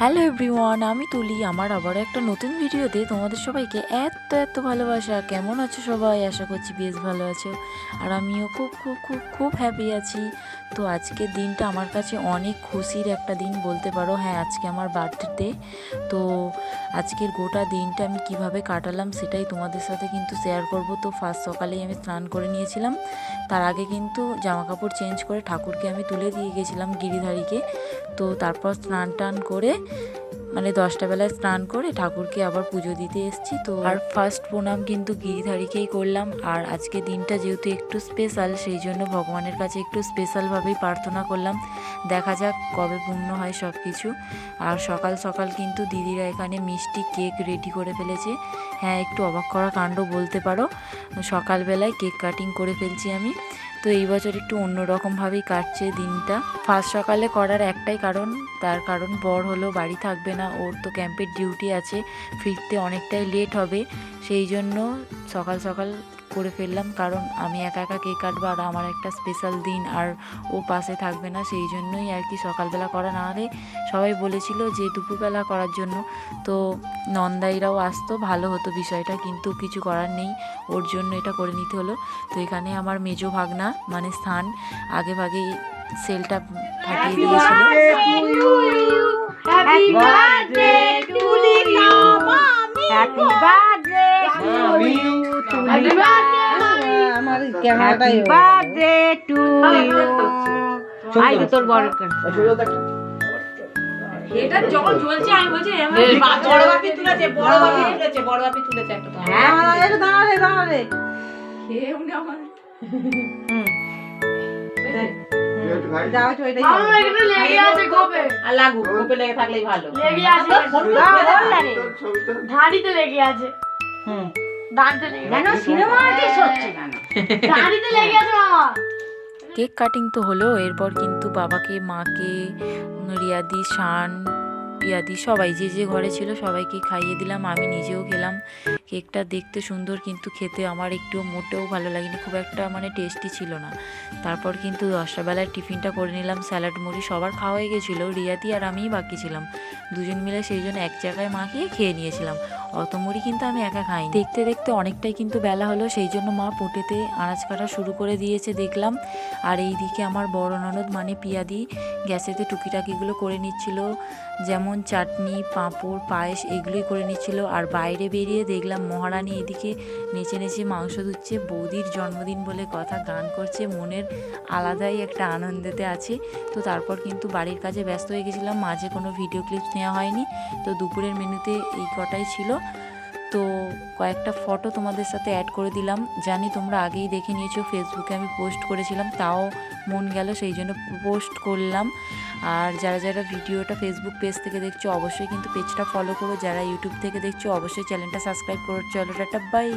Hello everyone আমি তুলি। আমার আবার একটা নতুন ভিডিওতে তোমাদের সবাইকে এত এত ভালোবাসা। কেমন আছো সবাই? আশা করছি বেশ ভালো আছো। আর আমিও খুব খুব খুব খুব হ্যাপি আছি। তো আজকের দিনটা আমার কাছে অনেক খুশির একটা দিন বলতে পারো। হ্যাঁ আজকে আমার বার্থডে তো। আজকের গোটা দিনটা আমি কীভাবে কাটালাম সেটাই তোমাদের সাথে কিন্তু শেয়ার করব। তো ফার্স্ট সকালেই আমি স্নান করে নিয়েছিলাম। তার আগে কিন্তু জামা কাপড় চেঞ্জ করে ঠাকুরকে আমি তুলে দিয়ে গেছিলাম গিরিধারীকে। তো তারপর স্নান টান করে মানে দশটা বেলায় স্নান করে ঠাকুরকে আবার পুজো দিতে এসেছি। তো আর ফার্স্ট প্রণাম কিন্তু গিরিধারীকেই করলাম। আর আজকে দিনটা যেহেতু একটু স্পেশাল সেই জন্য ভগবানের কাছে একটু স্পেশালভাবেই প্রার্থনা করলাম। দেখা যাক কবে পূর্ণ হয় সব কিছু আর সকাল সকাল কিন্তু দিদিরা এখানে মিষ্টি কেক রেডি করে ফেলেছে। হ্যাঁ একটু অবাক করা কাণ্ড বলতে পারো। সকালবেলায় কেক কাটিং করে ফেলছি আমি। তো এই বছর একটু অন্যরকমভাবেই কাটছে দিনটা। ফার্স্ট সকালে করার একটাই কারণ, তার কারণ বর হলো বাড়ি থাকবে না, ওর তো ক্যাম্পের ডিউটি আছে, ফিরতে অনেকটাই লেট হবে, সেই জন্য সকাল সকাল করে ফেললাম কারণ আমি একা একা কেক কাটবো আর আমার একটা স্পেশাল দিন আর ও পাশে থাকবে না সেই জন্যই আর কি সকালবেলা করা না হলে সবাই বলেছিল যে দুপুরবেলা করার জন্য। তো নন্দাইরাও আসতো ভালো হতো বিষয়টা কিন্তু কিছু করার নেই ওর জন্য এটা করে নিতে হলো। তো এখানে আমার মেজো ভাগনা মানে স্থান আগে ভাগে সেলটা ফাটিয়ে দিয়েছিল। Happy birthday to you. Happy birthday! To you. Happy birthday. আমার ক্যামেরাটাই Happy birthday to you. আই তোর বড় এটা যখন জ্বলছে আমি বলছি বড় বাপি তুলেছে বড় বাপি তুলেছে বড় বাপি তুলেছে একটা হ্যাঁ এটা দাঁড়ালে দাঁড়ালে খেয়ে উনি আমার যাও তো এটাই আমার এখানে লেগে আছে গোপে আর লাগুক কোপে লেগে থাকলেই ভালো লেগে ধাড়িতে লেগে আছে মামা কেক কাটিং তো হলো এরপর কিন্তু বাবাকে মাকে রিয়াদি শান পিয়াদি, সবাই যে যে ঘরে ছিল সবাইকে খাইয়ে দিলাম। আমি নিজেও খেলাম। কেকটা দেখতে সুন্দর কিন্তু খেতে আমার একটু মোটেও ভালো লাগেনি, খুব একটা মানে টেস্টি ছিল না। তারপর কিন্তু দশটা বেলায় টিফিনটা করে নিলাম, স্যালাড, মুড়ি সবার খাওয়া হয়ে গেছিল, রিয়াদি আর আমিই বাকি ছিলাম। দুজন মিলে সেই জন্য এক জায়গায় মাখিয়ে খেয়ে নিয়েছিলাম। অত মুড়ি কিন্তু আমি একা খাই দেখতে দেখতে অনেকটাই কিন্তু বেলা হলো, সেই জন্য মা পোটেতে আনাজ কাটা শুরু করে দিয়েছে দেখলাম। আর এই দিকে আমার বড় ননদ মানে পিয়াদি গ্যাসেতে টুকিটাকিগুলো করে নিচ্ছিল। যেমন চাটনি, পাঁপড়, পায়েস এগুলোই করে নিচ্ছিল। আর বাইরে বেরিয়ে দেখলাম মহারানী এদিকে নেচে নেচে মাংস ধুচ্ছে। বৌদির জন্মদিন বলে কথা গান করছে। মনের আলাদাই একটা আনন্দেতে আছে। তো তারপর কিন্তু বাড়ির কাজে ব্যস্ত হয়ে গেছিলাম। মাঝে কোনো ভিডিও ক্লিপস নেওয়া হয়নি। তো দুপুরের মেনুতে এই কটাই ছিল। তো কয়েকটা ফটো তোমাদের সাথে অ্যাড করে দিলাম। জানি তোমরা আগেই দেখে নিয়েছো ফেসবুকে আমি পোস্ট করেছিলাম, তাও মন গেল সেই জন্য পোস্ট করলাম। আর যারা যারা ভিডিওটা ফেসবুক পেজ থেকে দেখছ, অবশ্যই কিন্তু পেজটা ফলো করো। যারা ইউটিউব থেকে দেখছ, অবশ্যই চ্যানেলটা সাবস্ক্রাইব করো। চলো টাটা বাই